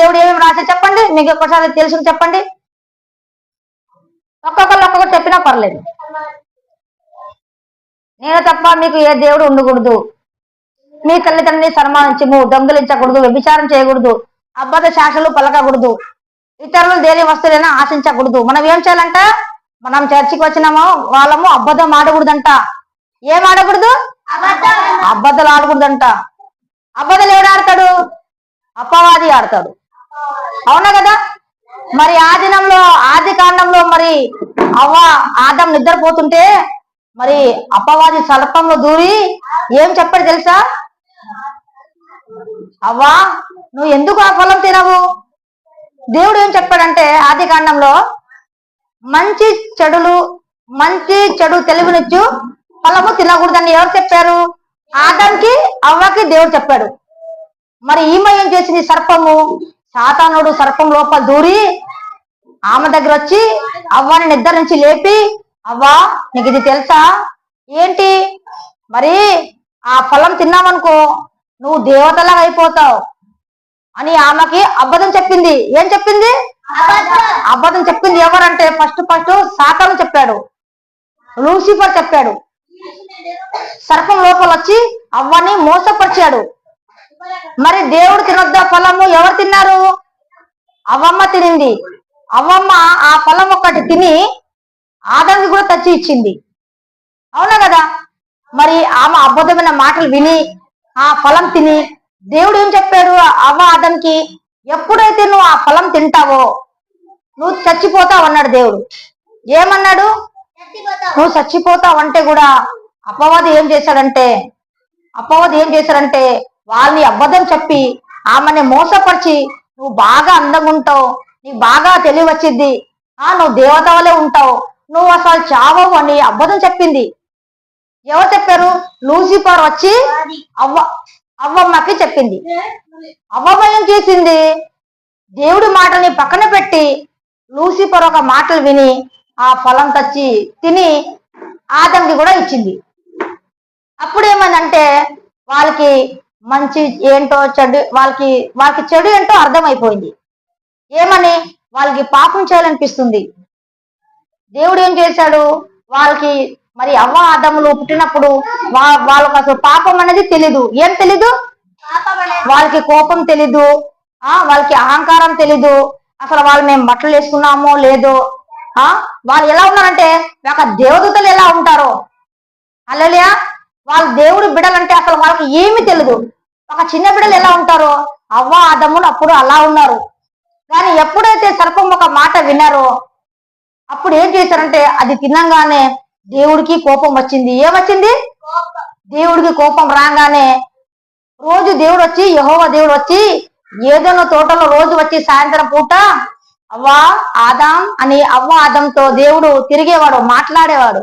దేవుడు ఏమేమి రాసి చెప్పండి? మీకు ఒక్కసారి తెలుసు చెప్పండి. ఒక్కొక్కరు ఒక్కొక్కరు చెప్పినా పర్లేదు. నేను తప్ప మీకు ఏ దేవుడు ఉండకూడదు. మీ తల్లిదండ్రుని సన్మానించము దొంగిలించకూడదు వ్యభిచారం చేయకూడదు అబద్ధ శాసలు పలకకూడదు ఇతరులు దేని వస్తువులైనా ఆశించకూడదు. మనం ఏం చేయాలంట? మనం చర్చికి వచ్చినామో వాళ్ళము అబద్ధం ఆడకూడదంట. ఏం ఆడకూడదు. అబద్ధాలు ఆడకూడదంట. అబద్ధాలు ఎవడు ఆడతాడు? అపవాది ఆడతాడు. అవునా కదా? మరి ఆ దినంలో ఆది కాండంలో మరి అవ్వ ఆదం నిద్రపోతుంటే మరి అపవాది సర్పంలో దూరి ఏం చెప్పాడు తెలుసా? అవ్వా నువ్వు ఎందుకు ఆ ఫలం తినవు? దేవుడు ఏం చెప్పాడంటే ఆది కాండంలో మంచి చెడులు మంచి చెడు తెలివినిచ్చు ఫలము తినకూడదని ఎవరు చెప్పారు? ఆదంకి అవ్వకి దేవుడు చెప్పాడు. మరి ఈమె ఏం చేసింది సర్పము. సాతానుడు సర్పం లోపల దూరి ఆమె దగ్గర వచ్చి అవ్వని నిద్ర నుంచి లేపి అవ్వా నీకు ఇది తెలుసా? ఏంటి? మరి ఆ ఫలం తిన్నావనుకో నువ్వు దేవతలా అయిపోతావు అని ఆమెకి అబద్ధం చెప్పింది. ఏం చెప్పింది? అబద్ధం చెప్పింది ఎవరంటే ఫస్ట్ ఫస్ట్ సాతాను చెప్పాడు. లూసిఫర్ చెప్పాడు. సర్పం లోపల వచ్చి అవ్వని మోసపరిచాడు. మరి దేవుడు తినొద్దా ఫలము? ఎవరు తిన్నారు? అవ్వమ్మ తినింది. అవ్వమ్మ ఆ ఫలం ఒకటి తిని ఆదానికి కూడా తెచ్చి ఇచ్చింది. అవునా కదా? మరి ఆమె అబద్ధమైన మాటలు విని ఆ ఫలం తిని దేవుడు ఏం చెప్పాడు? అవ్వ ఆదంకి ఎప్పుడైతే నువ్వు ఆ ఫలం తింటావో నువ్వు చచ్చిపోతావు అన్నాడు దేవుడు. ఏమన్నాడు? నువ్వు చచ్చిపోతావు అంటే కూడా అపవాది ఏం చేశాడంటే అపవాది ఏం చేశాడంటే వాళ్ళని అబద్ధం చెప్పి ఆమెని మోసపరిచి నువ్వు బాగా అందంగా ఉంటావు నీకు బాగా తెలివి వచ్చింది. ఆ నువ్వు దేవత వలె ఉంటావు. నువ్వు అసలు చావవు అని అబద్ధం చెప్పింది. ఎవరు చెప్పారు? లూసిఫర్ వచ్చి అవ్వ అవ్వమ్మకి చెప్పింది. అవ్వమ్మ ఏం చేసింది. దేవుడి మాటల్ని పక్కన పెట్టి లూసిఫర్ ఒక మాటలు విని ఆ ఫలం తెచ్చి తిని ఆదంకి కూడా ఇచ్చింది. అప్పుడు ఏమైందంటే వాళ్ళకి మంచి ఏంటో చెడు వాళ్ళకి వాళ్ళకి చెడు ఏంటో అర్థమైపోయింది. ఏమని? వాళ్ళకి పాపం చేయాలనిపిస్తుంది. దేవుడు ఏం చేశాడు? వాళ్ళకి మరి అవ్వ ఆదములు పుట్టినప్పుడు వా వాళ్ళకి అసలు పాపం అనేది తెలీదు. ఏం తెలీదు? వాళ్ళకి కోపం తెలీదు. ఆ వాళ్ళకి అహంకారం తెలీదు. అసలు వాళ్ళు మేము బట్టలు వేసుకున్నామో లేదో ఆ వాళ్ళు ఎలా ఉన్నారంటే ఒక దేవదూతలు ఎలా ఉంటారో. అల్లలియా! వాళ్ళ దేవుడు బిడలంటే అసలు వాళ్ళకి ఏమి తెలియదు ఒక చిన్న బిడలు ఎలా ఉంటారో అవ్వ ఆదములు అప్పుడు అలా ఉన్నారు. కానీ ఎప్పుడైతే సర్పం ఒక మాట విన్నారో అప్పుడు ఏం చేశారంటే అది తినంగానే దేవుడికి కోపం వచ్చింది. ఏమొచ్చింది దేవుడికి కోపం రాగానే రోజు దేవుడు వచ్చి యహోవ దేవుడు వచ్చి ఏదైనా తోటలో రోజు వచ్చి సాయంత్రం పూట అవ్వా ఆదాం అని అవ్వ ఆదంతో దేవుడు తిరిగేవాడు మాట్లాడేవాడు.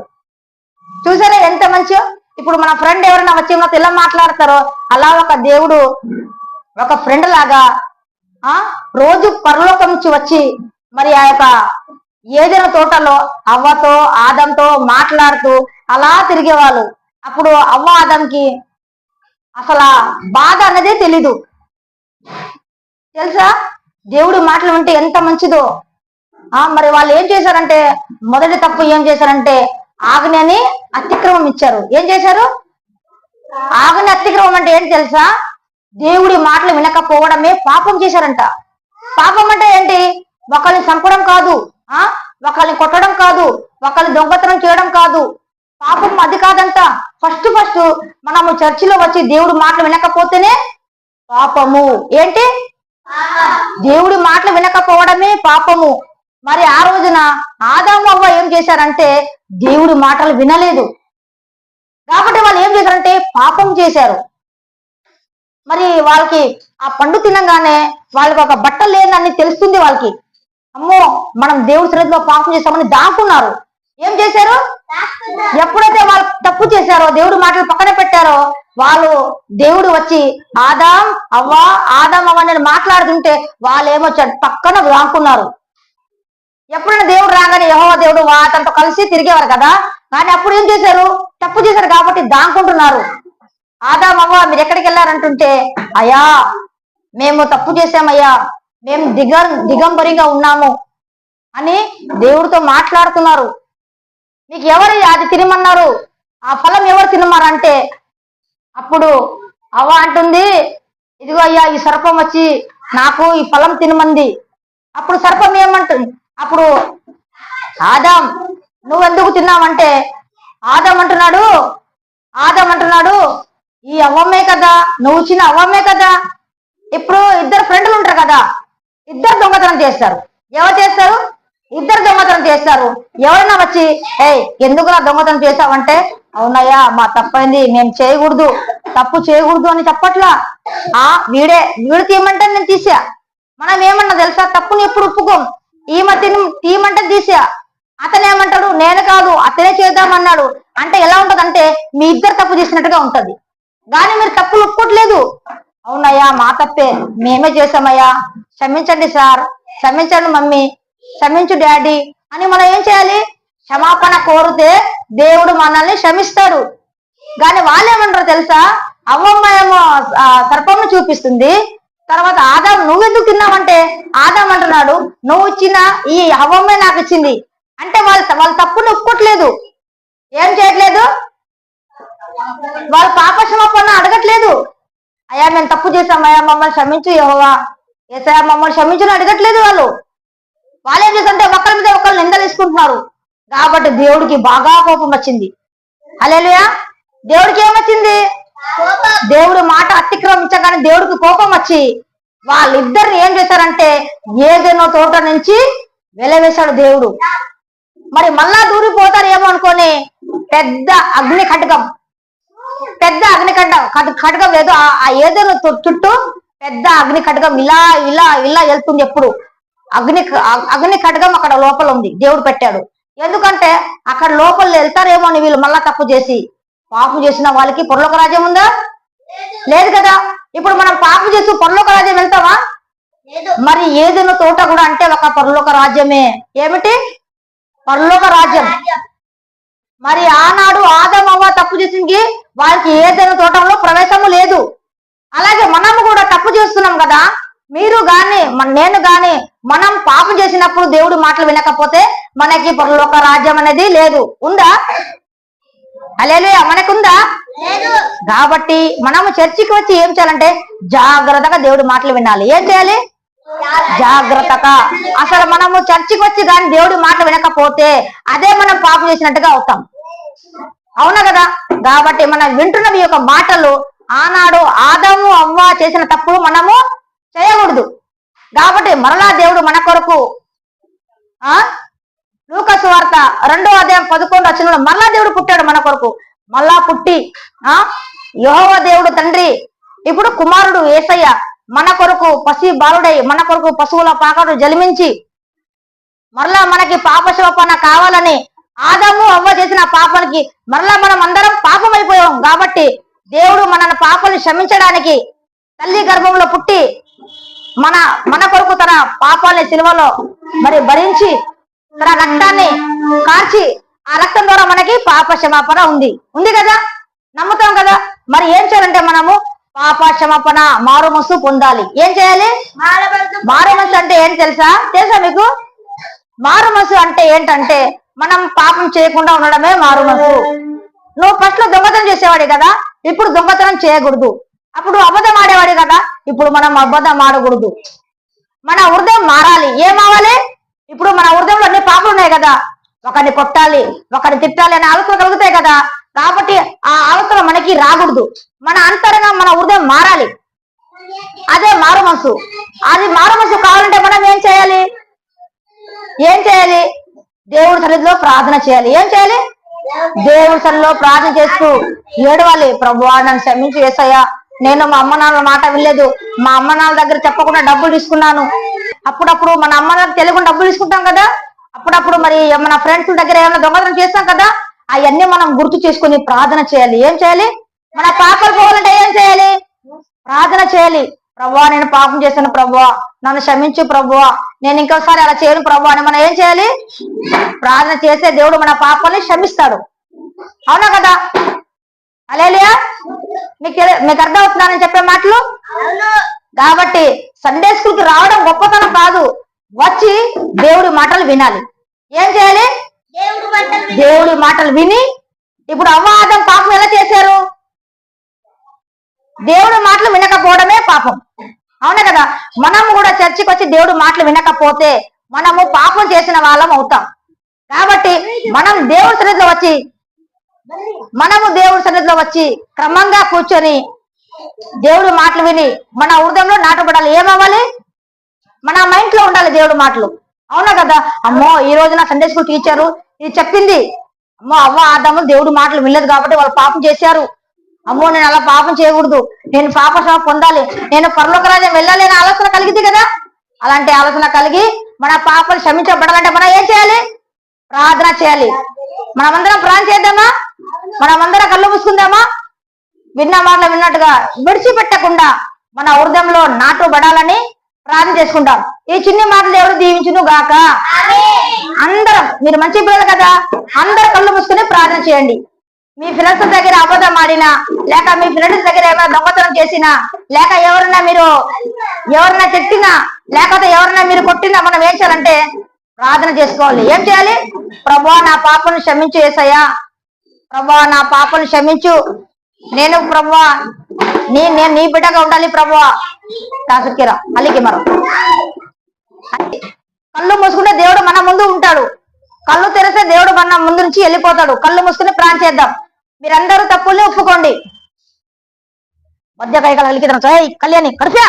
చూసారా ఎంత మంచిగా ఇప్పుడు మన ఫ్రెండ్ ఎవరైనా వచ్చి తెల్ల ఎలా మాట్లాడతారో అలా ఒక దేవుడు ఒక ఫ్రెండ్ లాగా ఆ రోజు పరలోకం నుంచి వచ్చి మరి ఆ యొక్క ఏదైనా తోటలో అవ్వతో ఆదంతో మాట్లాడుతూ అలా తిరిగేవాళ్ళు. అప్పుడు అవ్వ ఆదంకి అసలు బాధ అన్నదే తెలీదు. తెలుసా? దేవుడు మాటలు ఉంటే ఎంత మంచిదో. ఆ మరి వాళ్ళు ఏం చేశారంటే మొదటి తప్పు ఏం చేశారంటే ఆజ్ఞని అతిక్రమం ఇచ్చారు. ఏం చేశారు? ఆజ్ఞ అతిక్రమం అంటే ఏంటి తెలుసా? దేవుడి మాటలు వినకపోవడమే పాపం చేశారంట. పాపం అంటే ఏంటి? ఒకరిని చంపడం కాదు. ఆ? ఒకరిని కొట్టడం కాదు. ఒకరిని దొంగతనం చేయడం కాదు. పాపం అది కాదంట. ఫస్ట్ ఫస్ట్ మనము చర్చిలో వచ్చి దేవుడి మాటలు వినకపోతేనే పాపము. ఏంటి? దేవుడి మాటలు వినకపోవడమే పాపము. మరి ఆ రోజున ఆదాము అవ్వ ఏం చేశారంటే దేవుడి మాటలు వినలేదు. కాబట్టి వాళ్ళు ఏం చేశారంటే పాపం చేశారు. మరి వాళ్ళకి ఆ పండు తినగానే వాళ్ళకి ఒక బట్ట లేదని తెలుస్తుంది వాళ్ళకి. అమ్మో మనం దేవుడి సన్నిధిలో పాపం చేస్తామని దాక్కున్నారు. ఏం చేశారు? ఎప్పుడైతే వాళ్ళు తప్పు చేశారో దేవుడు మాటలు పక్కన పెట్టారో వాళ్ళు దేవుడు వచ్చి ఆదాం అవ్వ ఆదాం అవ్వ అని మాట్లాడుతుంటే వాళ్ళు ఏమొచ్చారు పక్కన దాక్కున్నారు ఎప్పుడైనా దేవుడు రాగానే యహో దేవుడు వాటంతో కలిసి తిరిగేవారు కదా? కానీ అప్పుడు ఏం చేశారు? తప్పు చేశారు కాబట్టి దాంకుంటున్నారు. ఆదామవ్వ మీరు ఎక్కడికి వెళ్ళారంటుంటే అయ్యా మేము తప్పు చేశామయ్యా మేము దిగ దిగంబరిగా ఉన్నాము అని దేవుడితో మాట్లాడుతున్నారు. మీకు ఎవరు అది తినమన్నారు? ఆ ఫలం ఎవరు తినమారంటే అప్పుడు అవ్వ అంటుంది ఇదిగో అయ్యా ఈ సర్పం వచ్చి నాకు ఈ ఫలం తినమంది. అప్పుడు సర్పం ఏమంటుంది అప్పుడు ఆదాం నువ్వెందుకు తిన్నావంటే? ఆదాం అంటున్నాడు ఆదాం అంటున్నాడు ఈ అవ్వమ్మే కదా నువ్వు చిన్న అవ్వమ్మే కదా. ఇప్పుడు ఇద్దరు ఫ్రెండ్లు ఉంటారు కదా ఇద్దరు దొంగతనం చేస్తారు. ఎవరు చేస్తారు? ఇద్దరు దొంగతనం చేస్తారు. ఎవరైనా వచ్చి ఏ ఎందుకు నా దొంగతనం చేసావంటే అవునయ్యా మా తప్పైంది మేము చేయకూడదు తప్పు చేయకూడదు అని చెప్పట్లా. ఆ వీడే వీడు తీయమంటే నేను తీసా. మనం ఏమన్నా తెలుసా? తప్పుని ఎప్పుడు ఒప్పుకోం. ఈమె తిని తీయమంటే తీసా. అతను ఏమంటాడు? నేను కాదు అతనే చేద్దామన్నాడు. అంటే ఎలా ఉంటదంటే మీ ఇద్దరు తప్పు చేసినట్టుగా ఉంటది. కానీ మీరు తప్పులు ఒప్పుకోవట్లేదు అవునయ్యా మా తప్పే. మేమే చేసామయ్యా క్షమించండి సార్. క్షమించండి మమ్మీ. క్షమించు డాడీ. అని మనం ఏం చేయాలి? క్షమాపణ కోరితే దేవుడు మనల్ని క్షమిస్తాడు. కానీ వాళ్ళేమంటారు తెలుసా? అవ్వమ్మ ఏమో సర్పంను చూపిస్తుంది. తర్వాత ఆదాం నువ్వెందుకు తిన్నావంటే? ఆదాం అంటున్నాడు నువ్వు ఇచ్చిన ఈ అవ్వమ్మే నాకు ఇచ్చింది. అంటే వాళ్ళు వాళ్ళ తప్పును ఒప్పుకోట్లేదు. ఏం చేయట్లేదు? వాళ్ళు పాప క్షమాపణ అడగట్లేదు. అయ్యా మేము తప్పు చేసాం అయ్యా మమ్మల్ని క్షమించు యహోవా. ఏసయా మమ్మల్ని క్షమించని అడగట్లేదు వాళ్ళు. వాళ్ళు ఏం చేస్తుంటే ఒకరి మీద ఒకరు నిందలేసుకుంటున్నారు. కాబట్టి దేవుడికి బాగా కోపం వచ్చింది. అలేలుయా దేవుడికి ఏమొచ్చింది? దేవుడు మాట అతిక్రమించగానే దేవుడికి కోపం వచ్చి వాళ్ళిద్దరిని ఏం చేశారంటే ఏదైనా తోట నుంచి వెలవేశాడు దేవుడు. మరి మళ్ళా దూరిపోతారేమో అనుకొని పెద్ద అగ్ని కటకం పెద్ద అగ్ని ఖడ్గం కటకం ఖడ్గం లేదు ఆ- ఏదేనో చుట్టూ పెద్ద అగ్ని కటకం ఇలా ఇలా ఇలా వెళ్తుంది ఎప్పుడు. అగ్ని అగ్ని కటకం అక్కడ లోపల ఉంది దేవుడు పెట్టాడు. ఎందుకంటే అక్కడ లోపల వెళ్తారేమో అని వీళ్ళు మళ్ళా తప్పు చేసి పాపం చేసిన వాళ్ళకి పొరలోక రాజ్యం ఉందా? లేదు కదా. ఇప్పుడు మనం పాపం చేసి పొరలోక రాజ్యం వెళ్తామా? మరి ఏదైనా తోట కూడా అంటే ఒక పరలోక రాజ్యమే. ఏమిటి? పరలోక రాజ్యం. మరి ఆనాడు ఆదం అవ్వ తప్పు చేసింది. వారికి ఏదైనా తోటంలో ప్రవేశము లేదు. అలాగే మనము కూడా తప్పు చేస్తున్నాం కదా. మీరు గాని మన- నేను గాని మనం పాపం చేసినప్పుడు దేవుడి మాటలు వినకపోతే మనకి పరలోక రాజ్యం అనేది లేదు. ఉందా? అలేలుయా మనకుందా? కాబట్టి మనము చర్చికి వచ్చి ఏం చేయాలంటే జాగ్రత్తగా దేవుడి మాటలు వినాలి. ఏం చేయాలి? జాగ్రత్తగా. అసలు మనము చర్చికి వచ్చి కానీ దేవుడి మాట వినకపోతే అదే మనం పాపం చేసినట్టుగా అవుతాం. అవునా కదా? కాబట్టి మనం వింటున్న యొక్క మాటలు ఆనాడు ఆదాము అవ్వ చేసిన తప్పు మనము చేయకూడదు. కాబట్టి మరలా దేవుడు మన కొరకు ఆ? లూకసు వార్త రెండో అధ్యాయం పదకొండు వచ్చిన మళ్ళా దేవుడు పుట్టాడు మన కొరకు. మళ్ళా పుట్టి ఆ? యహోవ దేవుడు తండ్రి. ఇప్పుడు కుమారుడు ఏసయ్య మన కొరకు పసి బాలుడై మన కొరకు పశువుల పాకడు జన్మించి మరలా మనకి పాప శోపన కావాలని ఆదాము అవ్వ చేసిన పాపానికి మరలా మనం అందరం పాపం అయిపోయాం కాబట్టి దేవుడు మనల్ని పాపలు క్షమించడానికి తల్లి గర్భంలో పుట్టి మన మన కొరకు తన పాపాలని సిలువలో మరి భరించి తన రక్తాన్ని కార్చి ఆ రక్తం ద్వారా మనకి పాప క్షమాపణ ఉంది. ఉంది కదా? నమ్ముతాం కదా? మరి ఏం చేయాలంటే మనము పాప క్షమాపణ మారుమసు పొందాలి. ఏం చేయాలి? మారుమసు అంటే ఏం తెలుసా? తెలుసా మీకు? మారుమసు అంటే ఏంటంటే మనం పాపం చేయకుండా ఉండడమే మారుమసు నువ్వు ఫస్ట్లో దొంగతనం చేసేవాడి కదా? ఇప్పుడు దొంగతనం చేయకూడదు. అప్పుడు అబద్ధం ఆడేవాడి కదా? ఇప్పుడు మనం అబద్ధం ఆడకూడదు. మన హృదయం మారాలి. ఏం అవ్వాలి ఇప్పుడు మన హృదయంలో అన్ని పాపలు ఉన్నాయి కదా. ఒకరిని కొట్టాలి ఒకరిని తిట్టాలి అనే ఆలోచన కలుగుతాయి కదా. కాబట్టి ఆ ఆలోచన మనకి రాకూడదు. మన అంతరంగా మన హృదయం మారాలి. అదే మారు మనసు. అది మారు మనసు కావాలంటే మనం ఏం చేయాలి? ఏం చేయాలి? దేవుడి సన్నిధిలో ప్రార్థన చేయాలి. ఏం చేయాలి? దేవుడి సన్నిధిలో ప్రార్థన చేస్తూ ఏడవాలి. ప్రభు నన్ను క్షమించి వేసయ్యా నేను మా అమ్మ నాన్నల మాట వినలేదు. మా అమ్మ నాన్నల దగ్గర చెప్పకుండా డబ్బులు తీసుకున్నాను. అప్పుడప్పుడు మన అమ్మ నాన్నలకు తెలియకుండా డబ్బులు తీసుకుంటాం కదా? అప్పుడప్పుడు మరి మన ఫ్రెండ్స్ దగ్గర ఏమైనా దొంగతనం చేస్తాం కదా? అవన్నీ మనం గుర్తు చేసుకొని ప్రార్థన చేయాలి. ఏం చేయాలి? మన పాపలు పోవాలంటే ఏం చేయాలి? ప్రార్థన చేయాలి. ప్రభా నేను పాపం చేశాను ప్రభా నన్ను క్షమించు ప్రభా నేను ఇంకోసారి అలా చేయను ప్రభా అని మనం ఏం చేయాలి? ప్రార్థన చేస్తే దేవుడు మన పాపాలని క్షమిస్తాడు. అవునా కదా? అలేలియా మీకు మీకు అర్థం అవుతున్నానని చెప్పే మాటలు? కాబట్టి సండే స్కూల్కి రావడం గొప్పతనం వచ్చి దేవుడి మాటలు వినాలి. ఏం చేయాలి? దేవుడు మాటలు విని. ఇప్పుడు ఆదం పాపం ఎలా చేశారు? దేవుడి మాటలు వినకపోవడమే పాపం. అవునా కదా? మనం కూడా చర్చికి వచ్చి దేవుడి మాటలు వినకపోతే మనము పాపం చేసిన వాళ్ళం అవుతాం. కాబట్టి మనం దేవుడి సన్నిధిలో వచ్చి మనము దేవుడి సన్నిధిలో వచ్చి క్రమంగా కూర్చొని దేవుడి మాటలు విని మన హృదయంలో నాటపడాలి ఏమవ్వాలి? మన మైండ్లో ఉండాలి దేవుడు మాటలు. అవునా కదా? అమ్మో ఈ రోజు నా సండే స్కూల్ టీచరు ఇది చెప్పింది. అమ్మో అవ్వ ఆదాము దేవుడు మాటలు వినలేదు కాబట్టి వాళ్ళు పాపం చేశారు. అమ్మో నేను అలా పాపం చేయకూడదు. నేను పాప శ్రమ పొందాలి. నేను పరలోక రాజ్యం వెళ్ళాలి అనే ఆలోచన కలిగింది కదా? అలాంటి ఆలోచన కలిగి మన పాపలు క్షమించబడాలంటే మనం ఏం చేయాలి? ప్రార్థన చేయాలి. మనమందరం ప్రార్థన చేద్దామా? మనమందరం కళ్ళు మూసుకుందామా? విన్న మాటలు విన్నట్టుగా విడిచిపెట్టకుండా మన హృదయంలో నాటుబడాలని ప్రార్థన చేసుకుంటాం. ఈ చిన్ని మాటలు ఎవరు దీవించును గాక. అందరం మీరు మంచి పిల్లలు కదా? అందరు కళ్ళు మూసుకుని ప్రార్థన చేయండి. మీ ఫ్రెండ్స్ దగ్గర అబద్ధం ఆడినా లేక మీ ఫ్రెండ్స్ దగ్గర ఏమైనా దొంగతనం చేసినా లేక ఎవరన్నా మీరు ఎవరన్నా తిట్టినా లేకపోతే ఎవరన్నా మీరు కొట్టినా మనం ఏం చేయాలంటే ప్రార్థన చేసుకోవాలి. ఏం చేయాలి? ప్రభా నా పాపను క్షమించు ఏసయ్యా. ప్రభా నా పాపను క్షమించు. నేను ప్రభా నీ నేను నీ బిడ్డగా ఉండాలి ప్రభా. కాసుకిరా అలికి మరం. కళ్ళు మూసుకుంటే దేవుడు మన ముందు ఉంటాడు. కళ్ళు తెరిస్తే దేవుడు మన ముందు నుంచి వెళ్ళిపోతాడు. కళ్ళు మూసుకుని ప్రాణం చేద్దాం. మీరందరూ తప్పుల్ని ఒప్పుకోండి. మధ్య కైకల అలికిద్దాం కళ్యాణి కడిపా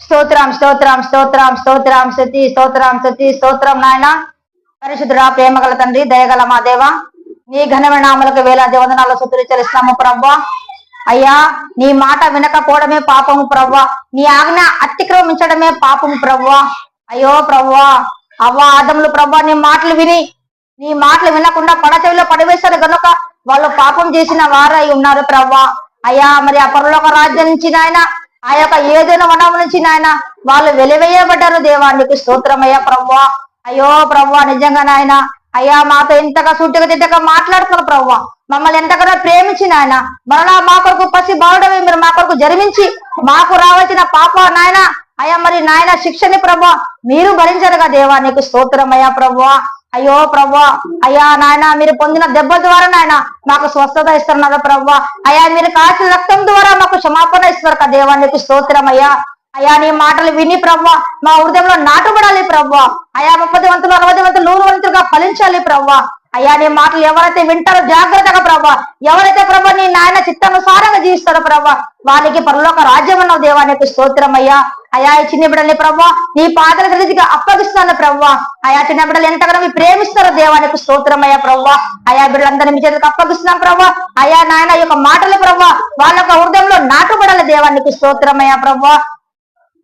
స్తోత్రం స్తోత్రం స్తోత్రం స్తోత్రం సతి స్తోత్రం సతి స్తోత్రం నాయన. పరిశుద్ధుడా ప్రేమగల తండ్రి దయగల మా దేవ. నీ ఘనమైన నామలకు వేలాది వందనాలు సుతులు చెల్లిస్తాము ప్రభా. అయ్యా నీ మాట వినకపోవడమే పాపము ప్రవ్వా. నీ ఆజ్ఞ అతిక్రమించడమే పాపము ప్రవ్వా. అయ్యో ప్రవ్వా అవ్వ ఆదములు ప్రవ్వా నీ మాటలు విని. నీ మాటలు వినకుండా పడచెవిలో పడివేశారు గనుక వాళ్ళు పాపం చేసిన వారై ఉన్నారు ప్రవ్వా. అయ్యా మరి ఆ పరలోక రాజ్యం నుంచి నాయన ఆ యొక్క ఏదైనా వనం నుంచి నాయన వాళ్ళు వెలివేయబడ్డారు దేవా నీకు స్తోత్రమయ్యా ప్రవ్వా. అయ్యో ప్రవ్వా నిజంగా నాయన అయ్యా మాతో ఇంతగా సూటిగా తిట్టగా మాట్లాడుతున్నారు ప్రవ్వా. మమ్మల్ని ఎంతగానో ప్రేమించిన ఆయన మరలా మా కొరకు పసి బావుడమే మీరు మా కొరకు జరిమించి మాకు రావాల్సిన పాప నాయన. అయ్యా మరి నాయన శిక్షని ప్రభా మీరు భరించరుగా దేవా. నీకు స్తోత్రం అయ్యా ప్రభా అయ్యో ప్రభా అయ్యా నాయన మీరు పొందిన దెబ్బ ద్వారా నాయన మాకు స్వస్థత ఇస్తున్నారు ప్రభా అయ్యా మీరు కాసిన రక్తం ద్వారా మాకు క్షమాపణ ఇస్తున్నారు కదా దేవా. నీకు స్తోత్రం అయ్యా. అయ్యా నీ మాటలు విని ప్రవ్వా మా హృదయంలో నాటుబడాలి ప్రవ్వా అయా ముప్పది వంతులు అరవై వంతులు నూరు వంతులుగా ఫలించాలి ప్రవ్వా అయ్యా నీ మాటలు ఎవరైతే వింటారో జాగ్రత్తగా ప్రభా. ఎవరైతే ప్రభా నీ నాయన చిత్తానుసారంగా జీవిస్తారో ప్రభా వానికి పరలోక రాజ్యం అన్నావు దేవానికి స్తోత్రం అయ్యా. అయా చిన్న బిడ్డల్ని ప్రభా నీ పాదల క్రిందికి అప్పగిస్తాను ప్రవ్వా అయా చిన్న బిడ్డలు ఎంతగానో మీ ప్రేమిస్తారో దేవానికి స్తోత్రం అయ్యా ప్రవ్వా అయా బిడ్డలందరినీ మీ చేతికి అప్పగిస్తున్నాం ప్రభా. అయా నాయన యొక్క మాటలు ప్రభా వాళ్ళ యొక్క హృదయంలో నాటుబడాలి దేవానికి స్తోత్రం అయ్యా ప్రభా.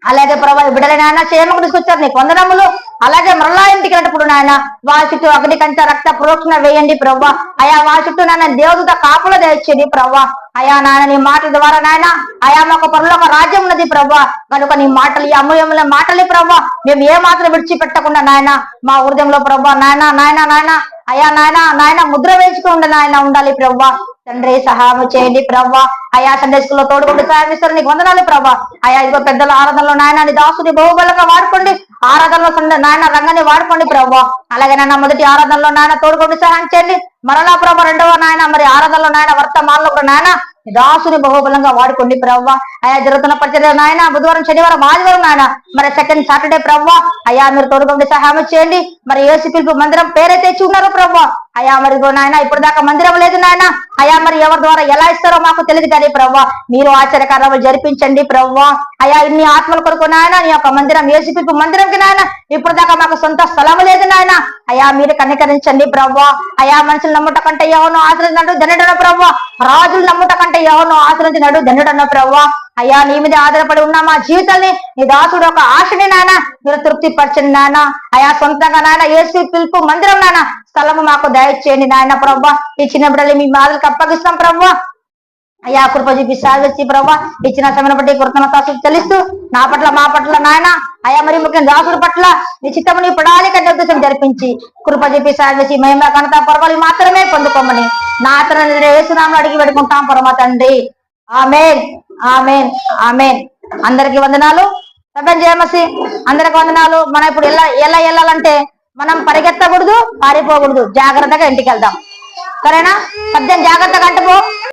అలాగే ప్రభా బిడ్డల నాయన క్షేమకు తీసుకొచ్చారు నీకు వందనములు. అలాగే మరలా ఇంటికి వెళ్ళినప్పుడు నాయన వాళ్ళ చుట్టూ అగ్నికంట రక్త ప్రోక్షణ వేయండి ప్రభా అయా వాళ్ళ చుట్టూ నాయన దేవదూత కాపులు తెచ్చేది ప్రవ్వా. అయా నాయన నీ మాటల ద్వారా నాయన అయా మాకు పరలోక రాజ్యం ఉన్నది ప్రవ్వా. కనుక నీ మాటలు ఈ అమూల్యముల మాటలే ప్రవ్వా. మేము ఏ మాత్రం విడిచిపెట్టకుండా నాయన మా హృదయంలో ప్రభా నాయన నాయన నాయన అయా నాయన నాయన ముద్ర వేసుకుండా నాయన ఉండాలి ప్రభా తండ్రి సహాయం చేయండి ప్రవ్వా. అయా సండే స్కూల్లో తోడుకుంటూ సాయం ఇస్తారు నీకు వందనాలు ప్రభా అయా ఇదిగో పెద్దల ఆరాధనలో నాయన నీ దాసుని బహుబలంగా వాడుకోండి. ఆరాధనలో సండే నాయన రంగాన్ని వాడుకోండి ప్రభు. అలాగే నాయన మొదటి ఆరాధనలో నాయన తోడుకుంటూ సహాయం చేయండి. మరలా ప్రభు రెండవ నాయన మరి ఆరాధనలో నాయన వర్తమానంలో కూడా నాయన దాసుని బహుబలంగా వాడుకోండి ప్రవ్వ అయా జరుగుతున్న పరిచర్య నాయన బుధవారం శనివారం ఆదివారం నాయన మరి సెకండ్ సాటర్డే ప్రవ్వ అయ్యా మీరు తోడుకోండి సహాయం చేయండి. మరి ఏసు పిలుపు మందిరం పేరైతే ఇచ్చి ఉన్నారు ప్రవ్వా అయా మరి నాయన ఇప్పుడు దాకా మందిరం లేదు నాయన. అయా మరి ఎవరి ద్వారా ఎలా ఇస్తారో మాకు తెలియదు కానీ ప్రవ్వా. మీరు ఆశ్చర్యకార్యాలు జరిపించండి ప్రవ్వా. అయా ఇన్ని ఆత్మల కొరకు నాయన నీ యొక్క మందిరం ఏసు పిలుపు మందిరంకి నాయన ఇప్పుడు దాకా మాకు సొంత స్థలం లేదు నాయన. అయా మీరు కనికరించండి ప్రవ్వా. అయా మనుషులు నమ్ముట కంటే ఎవరినో ఆశ్రయించినట్టు దండన ప్రవ్వా. రాజులు నమ్ముట కంటే ఎవరినో ఆశ్రయించినట్టు దండన ప్రవ్వా. అయ్యా నీ మీద ఆధారపడి ఉన్న మా జీవితాన్ని నీ దాసుడు ఒక ఆశని నాయన మీరు తృప్తి పరచండి నాయన. అయా సొంతంగా నాయన ఏసు పిలుపు మందిరం నాయన. స్థలము మాకు దయచేయండి నాయన ప్రభా. ఈ చిన్న బిడ్డలు మీ బాధలకు అప్పగిస్తాం ప్రభా. అయ్యా కృప చూపి సాగొచ్చి ప్రభా. ఇచ్చిన సమయం బట్టి కృతజ్ఞత తెలుస్తూ నా పట్ల మా పట్ల నాయన. అయ్యా మరి ముఖ్యం దాసుడు పట్ల నీ చిత్తముని పడాలి కంటే ఉద్దేశం జరిపించి కృప చూపి సాగొచ్చి మేము కనత పర్వాలు మాత్రమే పొందుకోమని నా అతను వేసునామని అడిగి పెట్టుకుంటాం పరమ తండ్రి. ఆమెన్. ఆమెన్. ఆమెన్. అందరికి వందనాలు. సభ్యం చేయమసి అందరికి వందనాలు. మనం ఇప్పుడు ఎలా ఎలా వెళ్ళాలంటే మనం పరిగెత్తకూడదు పారిపోకూడదు. జాగ్రత్తగా ఇంటికి వెళ్దాం. సరేనా? పద్యం జాగ్రత్తగా అంటుపో